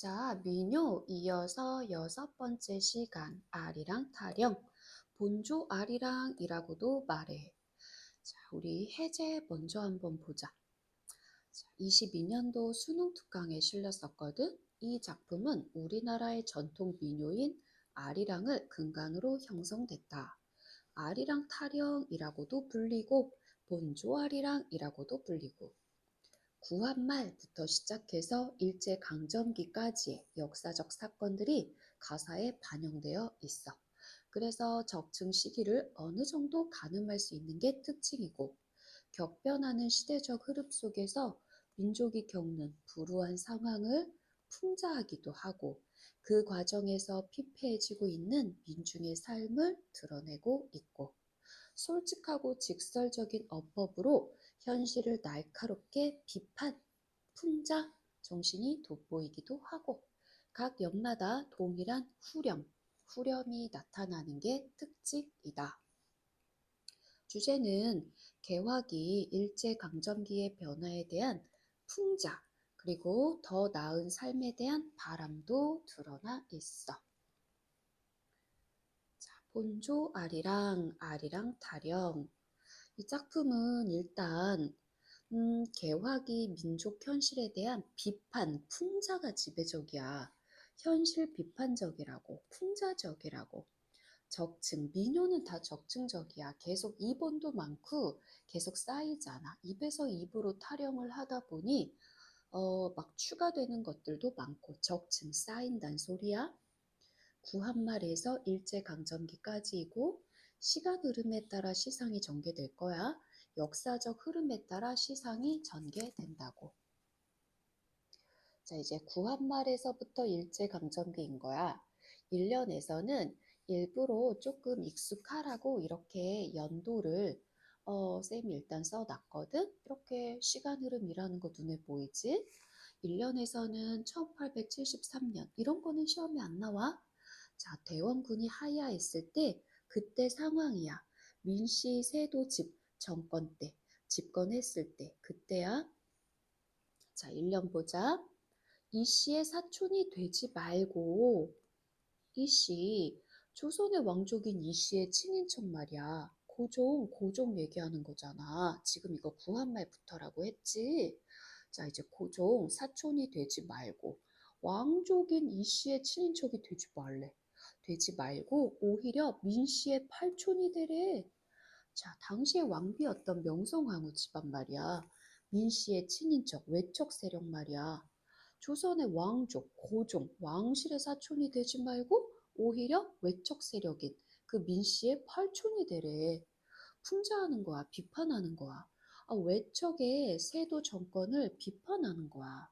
자, 민요 이어서 여섯 번째 시간 아리랑 타령 본조 아리랑이라고도 말해. 자, 우리 해제 먼저 한번 보자. 자, 22년도 수능 특강에 실렸었거든. 이 작품은 우리나라의 전통 민요인 아리랑을 근간으로 형성됐다. 아리랑 타령이라고도 불리고 본조 아리랑이라고도 불리고 구한 말부터 시작해서 일제 강점기까지의 역사적 사건들이 가사에 반영되어 있어. 그래서 적층 시기를 어느 정도 가늠할 수 있는 게 특징이고 격변하는 시대적 흐름 속에서 민족이 겪는 불우한 상황을 풍자하기도 하고 그 과정에서 피폐해지고 있는 민중의 삶을 드러내고 있고 솔직하고 직설적인 어법으로 현실을 날카롭게 비판, 풍자 정신이 돋보이기도 하고 각 역마다 동일한 후렴, 후렴이 나타나는 게 특징이다. 주제는 개화기 일제강점기의 변화에 대한 풍자, 그리고 더 나은 삶에 대한 바람도 드러나 있어. 자, 본조 아리랑, 아리랑 타령. 이 작품은 일단 음, 개화기 민족 현실에 대한 비판, 풍자가 지배적이야. 현실 비판적이라고, 풍자적이라고. 적층, 민요는 다 적층적이야. 계속 입원도 많고 계속 쌓이잖아. 입에서 입으로 타령을 하다 보니 어, 막 추가되는 것들도 많고 적층 쌓인단 소리야. 구한말에서 일제강점기까지이고 시간 흐름에 따라 시상이 전개될 거야. 역사적 흐름에 따라 시상이 전개된다고. 자, 이제 구한말에서부터 일제강점기인 거야. 1년에서는 일부러 조금 익숙하라고 이렇게 연도를 어, 쌤이 일단 써놨거든. 이렇게 시간 흐름이라는 거 눈에 보이지? 1년에서는 1873년 이런 거는 시험에 안 나와. 자, 대원군이 하야했을 때 그때 상황이야. 민씨 세도 집 정권 때 집권했을 때 그때야. 자, 1년 보자. 이 씨의 사촌이 되지 말고 이 씨, 조선의 왕족인 이 씨의 친인척 말이야. 고종, 고종 얘기하는 거잖아. 지금 이거 구한말부터라고 했지. 자, 이제 고종 사촌이 되지 말고 왕족인 이 씨의 친인척이 되지 말래. 되지 말고 오히려 민 씨의 팔촌이 되래. 자, 당시의 왕비였던 명성황후 집안 말이야. 민 씨의 친인척, 외척 세력 말이야. 조선의 왕족, 고종, 왕실의 사촌이 되지 말고 오히려 외척 세력인 그 민 씨의 팔촌이 되래. 풍자하는 거야, 비판하는 거야. 아, 외척의 세도 정권을 비판하는 거야.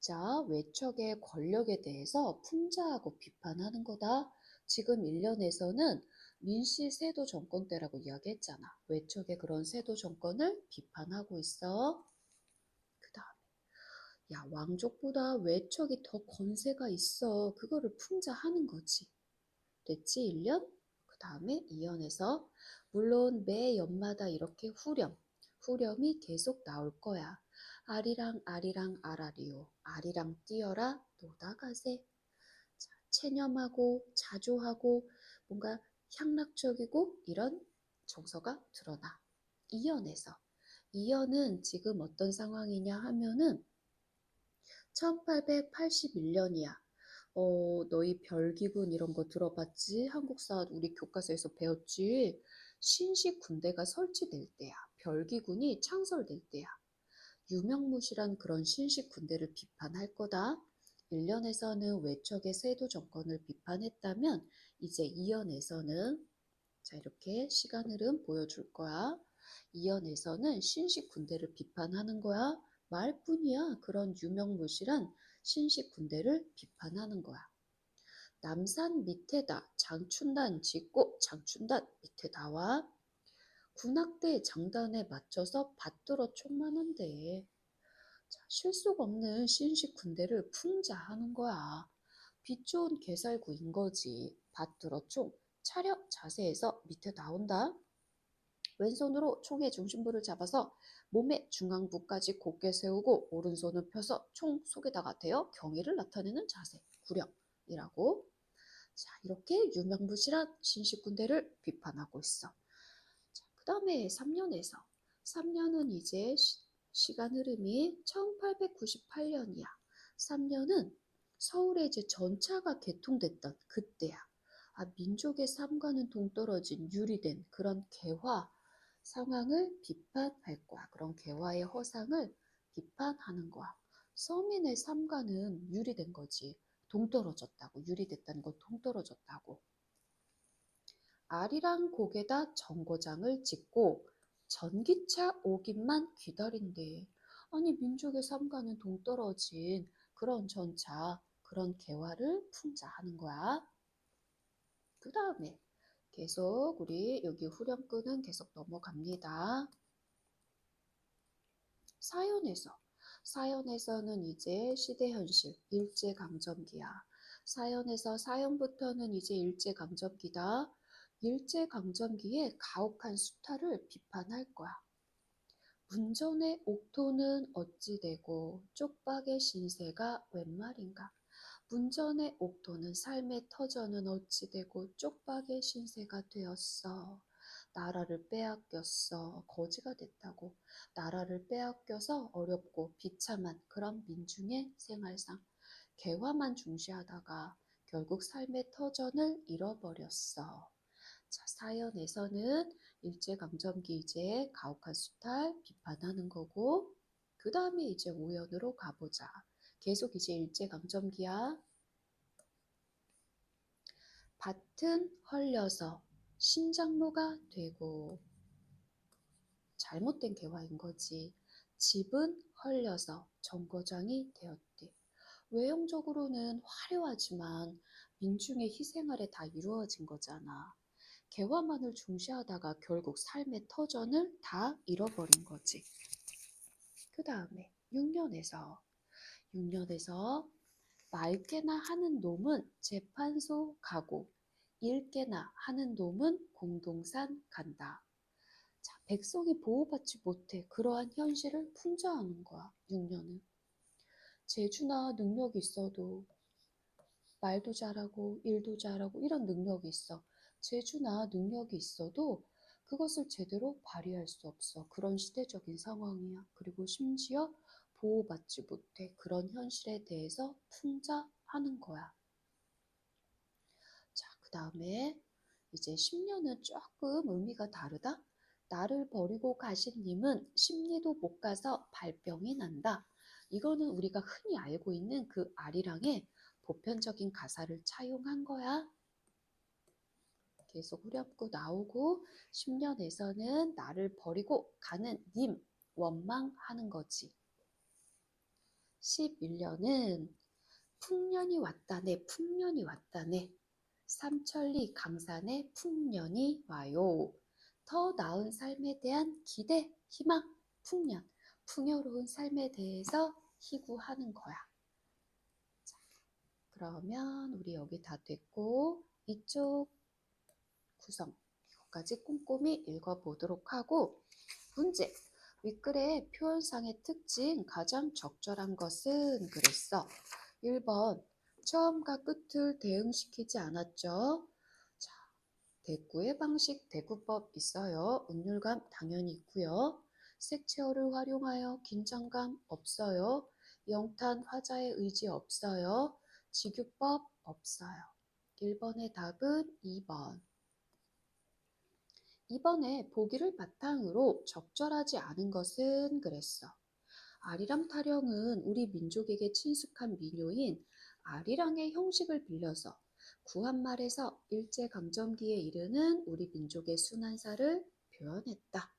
자, 외척의 권력에 대해서 풍자하고 비판하는 거다. 지금 1년에서는 민씨 세도 정권 때라고 이야기했잖아. 외척의 그런 세도 정권을 비판하고 있어. 그 다음에 야 왕족보다 외척이 더 권세가 있어. 그거를 풍자하는 거지. 됐지 1년? 그 다음에 2년에서 물론 매 연마다 이렇게 후렴, 후렴이 계속 나올 거야. 아리랑 아리랑 아라리요. 아리랑 뛰어라 노다가세. 자, 체념하고 자조하고 뭔가 향락적이고 이런 정서가 드러나. 이연에서. 이연은 지금 어떤 상황이냐 하면은 1881년이야. 어, 너희 별기군 이런 거 들어봤지? 한국사 우리 교과서에서 배웠지? 신식 군대가 설치될 때야. 별기군이 창설될 때야. 유명무실한 그런 신식 군대를 비판할 거다. 1년에서는 외척의 세도 정권을 비판했다면 이제 2연에서는 자 이렇게 시간 흐름 보여줄 거야. 2연에서는 신식 군대를 비판하는 거야. 말뿐이야. 그런 유명무실한 신식 군대를 비판하는 거야. 남산 밑에다 장춘단 짓고 장춘단 밑에 나와. 군악대 장단에 맞춰서 받들어 총만 한대. 자, 실속 없는 신식 군대를 풍자하는 거야. 빛 좋은 개살구인 거지. 받들어 총. 차렷 자세에서 밑에 나온다. 왼손으로 총의 중심부를 잡아서 몸의 중앙부까지 곧게 세우고 오른손을 펴서 총 속에다가 대어 경의를 나타내는 자세, 구령이라고. 자, 이렇게 유명무실한 신식 군대를 비판하고 있어. 다음에 3년에서 3년은 이제 시, 간 흐름이 1898년이야. 3년은 서울에 이제 전차가 개통됐던 그때야. 아, 민족의 삶과는 동떨어진 유리된 그런 개화 상황을 비판할 거야. 그런 개화의 허상을 비판하는 거야. 서민의 삶과는 유리된 거지. 동떨어졌다고. 유리됐다는 건 동떨어졌다고. 아리랑 곡에다 정거장을 짓고 전기차 오기만 기다린대. 아니 민족의 삶과는 동떨어진 그런 전차, 그런 개화를 풍자하는 거야. 그 다음에 계속 우리 여기 후렴구는 계속 넘어갑니다. 사연에서 사연에서는 이제 시대현실 일제강점기야. 사연에서 사연부터는 이제 일제강점기다. 일제강점기에 가혹한 수탈을 비판할 거야. 운전의 옥토는 어찌 되고 쪽박의 신세가 웬 말인가. 문전의 옥토는 삶의 터전은 어찌 되고 쪽박의 신세가 되었어. 나라를 빼앗겼어. 거지가 됐다고. 나라를 빼앗겨서 어렵고 비참한 그런 민중의 생활상. 개화만 중시하다가 결국 삶의 터전을 잃어버렸어. 자, 사연에서는 일제강점기 이제 가혹한 수탈 비판하는 거고, 그 다음에 이제 오연으로 가보자. 계속 이제 일제강점기야. 밭은 헐려서 신장로가 되고 잘못된 개화인 거지. 집은 헐려서 정거장이 되었대. 외형적으로는 화려하지만 민중의 희생 아래 다 이루어진 거잖아. 개화만을 중시하다가 결국 삶의 터전을 다 잃어버린 거지. 그 다음에 6년에서 6년에서 맑게나 하는 놈은 재판소 가고 읽게나 하는 놈은 공동산 간다. 자, 백성이 보호받지 못해 그러한 현실을 풍자하는 거야. 6년은. 재주나 능력이 있어도 말도 잘하고 일도 잘하고 이런 능력이 있어. 재주나 능력이 있어도 그것을 제대로 발휘할 수 없어. 그런 시대적인 상황이야. 그리고 심지어 보호받지 못해 그런 현실에 대해서 풍자하는 거야. 자, 그 다음에 이제 10년은 조금 의미가 다르다. 나를 버리고 가신 님은 심리도 못 가서 발병이 난다. 이거는 우리가 흔히 알고 있는 그 아리랑의 보편적인 가사를 차용한 거야. 계속 후렴구 나오고 10년에서는 나를 버리고 가는 님 원망하는 거지. 11년은 풍년이 왔다네, 풍년이 왔다네. 삼천리 강산에 풍년이 와요. 더 나은 삶에 대한 기대, 희망, 풍년, 풍요로운 삶에 대해서 희구하는 거야. 자, 그러면 우리 여기 다 됐고 이쪽 구성 이거까지 꼼꼼히 읽어보도록 하고 문제 윗글의 표현상의 특징 가장 적절한 것은 그랬어. 1번 처음과 끝을 대응시키지 않았죠. 자, 대구의 방식 대구법 있어요. 운율감 당연히 있고요. 색채어를 활용하여 긴장감 없어요. 영탄 화자의 의지 없어요. 직유법 없어요. 1번의 답은 2번. 이번에 보기를 바탕으로 적절하지 않은 것은 그랬어. 아리랑 타령은 우리 민족에게 친숙한 민요인 아리랑의 형식을 빌려서 구한말에서 일제강점기에 이르는 우리 민족의 순환사를 표현했다.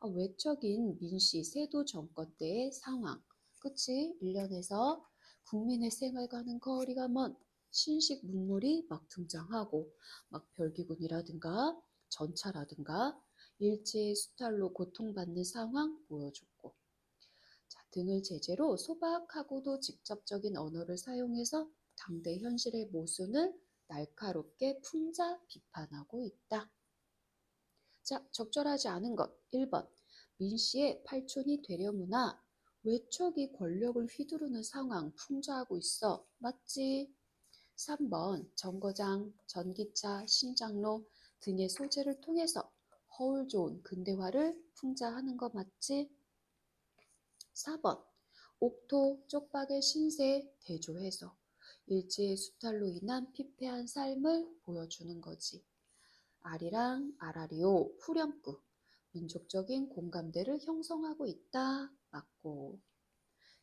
아, 외적인 민씨 세도 정권 때의 상황, 그치? 일련에서 국민의 생활과는 거리가 먼 신식 문물이 막 등장하고 막 별기군이라든가 전차라든가 일제의 수탈로 고통받는 상황 보여줬고 자, 등을 제재로 소박하고도 직접적인 언어를 사용해서 당대 현실의 모순을 날카롭게 풍자 비판하고 있다. 자, 적절하지 않은 것 1번 민 씨의 팔촌이 되려무나 외척이 권력을 휘두르는 상황 풍자하고 있어. 맞지? 3번 정거장, 전기차, 신장로 등의 소재를 통해서 허울 좋은 근대화를 풍자하는 거 맞지? 4번 옥토, 쪽박의 신세, 대조해서 일제의 수탈로 인한 피폐한 삶을 보여주는 거지. 아리랑 아라리오, 후렴구, 민족적인 공감대를 형성하고 있다. 맞고.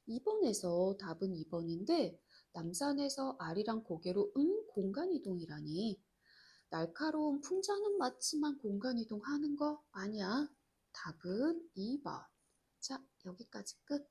2번에서 답은 2번인데 남산에서 아리랑 고개로 응 공간 이동이라니. 날카로운 풍자는 맞지만 공간 이동하는 거 아니야. 답은 2번. 자, 여기까지 끝.